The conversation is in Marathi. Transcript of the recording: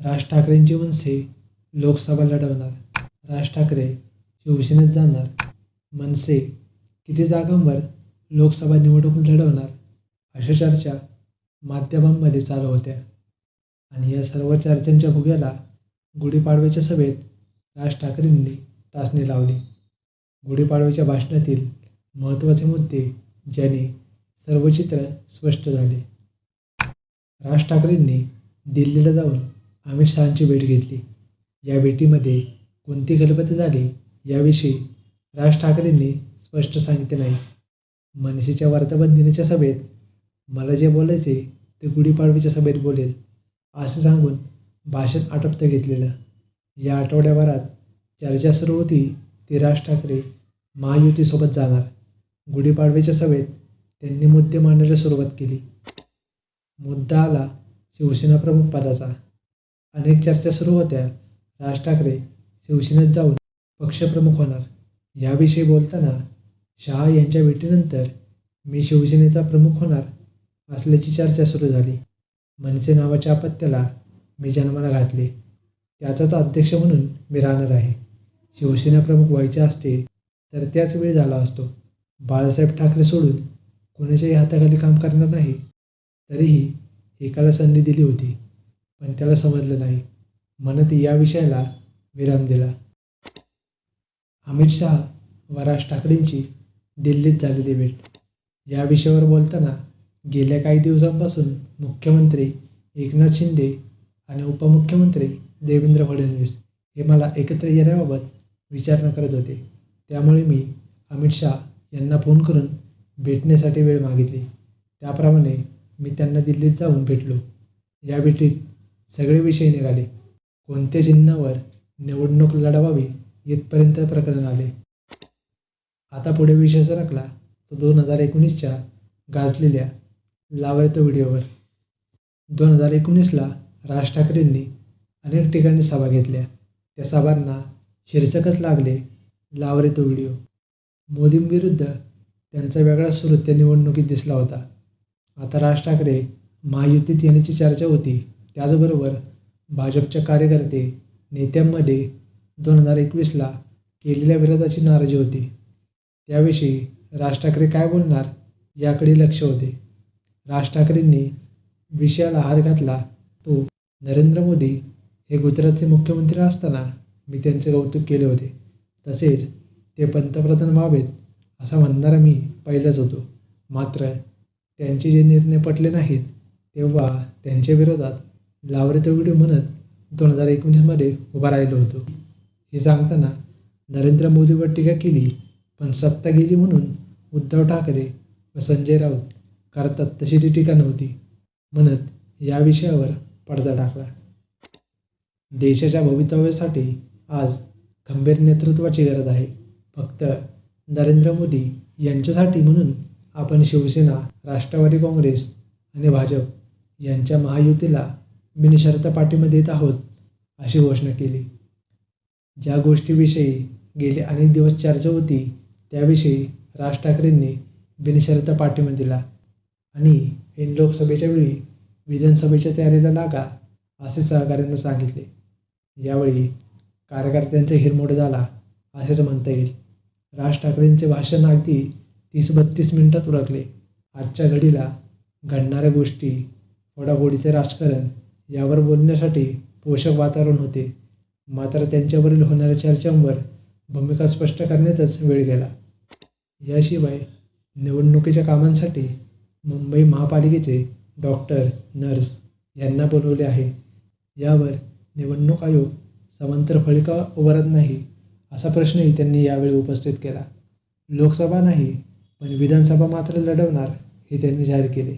राज ठाकरेंची मनसे लोकसभा लढवणार. राज ठाकरे शिवसेनेत जाणार. मनसे किती जागांवर लोकसभा निवडणूक लढवणार अशा चर्चा माध्यमांमध्ये चालू होत्या. आणि या सर्व चर्चांच्या भुग्याला गुढीपाडव्याच्या सभेत राज ठाकरेंनी टाचणी लावली. गुढीपाडव्याच्या भाषणातील महत्त्वाचे मुद्दे ज्याने सर्व चित्र स्पष्ट झाले. राज ठाकरेंनी दिल्लीला जाऊन अमित शहांची भेट घेतली. या भेटीमध्ये कोणती गलबत झाली याविषयी राज ठाकरेंनी स्पष्ट सांगितले नाही. मनसेच्या वर्धापन दिनाच्या सभेत मला जे बोलायचे ते गुढीपाडवीच्या सभेत बोलेल असं सांगून भाषण आटोपतं घेतलेलं. या आठवड्याभरात चर्चा सुरू होती ती राज ठाकरे महायुतीसोबत जाणार. गुढीपाडव्याच्या सभेत त्यांनी मुद्दे मांडायला सुरुवात केली. मुद्दा आला शिवसेना प्रमुख पदाचा अनेक चर्चा सुरू होत्या. राज ठाकरे शिवसेनेत जाऊन पक्षप्रमुख होणार. याविषयी बोलताना शहा यांच्या भेटीनंतर मी शिवसेनेचा प्रमुख होणार असल्याची चर्चा सुरू झाली. मनसे नावाच्या अपत्याला मी जन्माला घातले. त्याचाच अध्यक्ष म्हणून मी राहणार आहे. शिवसेना प्रमुख व्हायचे असते तर त्याच वेळ झाला असतो. बाळासाहेब ठाकरे सोडून कोणाच्याही हाताखाली काम करणार नाही. तरीही एकाला संधी दिली होती. पण त्याला समजलं नाही. म्हणत या विषयाला विराम दिला. अमित शहा व राज ठाकरेंची दिल्लीत झालेली भेट. या विषयावर बोलताना गेल्या काही दिवसांपासून मुख्यमंत्री एकनाथ शिंदे आणि उपमुख्यमंत्री देवेंद्र फडणवीस हे मला एकत्र येण्याबाबत विचारणा करत होते. त्यामुळे मी अमित शहा यांना फोन करून भेटण्यासाठी वेळ मागितली. त्याप्रमाणे मी त्यांना दिल्लीत जाऊन भेटलो. या भेटीत सगळे विषय निघाले. कोणत्या चिन्हावर निवडणूक लढवावी इथपर्यंत प्रकरण आले. आता पुढे विषय सरकला तो दोन हजार एकोणीसच्या गाजलेल्या लावरतो व्हिडिओवर. दोन हजार एकोणीसला राज ठाकरेंनी अनेक ठिकाणी सभा घेतल्या. त्या सभांना शीर्षकच लागले लावरे तो व्हिडिओ मोदींविरुद्ध त्यांचा वेगळा सुरू त्या निवडणुकीत दिसला होता. आता राज ठाकरे महायुतीत येण्याची चर्चा होती. त्याचबरोबर भाजपच्या कार्यकर्ते नेत्यांमध्ये दोन हजार एकवीसला केलेल्या विरोधाची नाराजी होती. त्याविषयी राज ठाकरे काय बोलणार याकडे लक्ष होते. राज ठाकरेंनी विषयाला हात घातला तो नरेंद्र मोदी हे गुजरातचे मुख्यमंत्री असताना मी त्यांचे कौतुक केले होते. तसेच ते पंतप्रधान व्हावेत असा म्हणणारा मी पहिलाच होतो. मात्र त्यांचे जे निर्णय पटले नाहीत तेव्हा त्यांच्या विरोधात लावरे तो व्हिडिओ म्हणत दोन हजार एकोणीसमध्ये उभा राहिलो होतो. हे सांगताना नरेंद्र मोदीवर टीका केली पण सत्ता गेली म्हणून उद्धव ठाकरे व संजय राऊत करतात तशी ती टीका नव्हती म्हणत या विषयावर पडदा टाकला. देशाच्या भवितव्यासाठी आज खंबीर नेतृत्वाची गरज आहे. फक्त नरेंद्र मोदी यांच्यासाठी म्हणून आपण शिवसेना राष्ट्रवादी काँग्रेस आणि भाजप यांच्या महायुतीला बिनशर्त पाठिंबा देत आहोत अशी घोषणा केली. ज्या गोष्टीविषयी गेले अनेक दिवस चर्चा होती त्याविषयी राज ठाकरेंनी बिनशर्त पाठिंबा दिला. आणि ऐन लोकसभेच्या वेळी विधानसभेच्या तयारीला लागा असे सहकाऱ्यांना सांगितले. यावेळी कार्यकर्त्यांचा हिरमोड झाला असेच म्हणता येईल. राज ठाकरेंचे भाषण अगदी तीस बत्तीस मिनिटात उरकले. आजच्या घडीला घडणाऱ्या गोष्टी फोडाफोडीचे राजकारण यावर बोलण्यासाठी पोषक वातावरण होते. मात्र त्यांच्यावरील होणाऱ्या चर्चांवर भूमिका स्पष्ट करण्यातच वेळ गेला. याशिवाय निवडणुकीच्या कामांसाठी मुंबई महापालिकेचे डॉक्टर नर्स यांना बोलवले आहे. यावर निवडणूक आयोग समांतर फळिका उभारत नाही असा प्रश्नही त्यांनी यावेळी उपस्थित केला. लोकसभा नाही पण विधानसभा मात्र लढवणार हे त्यांनी जाहीर केले.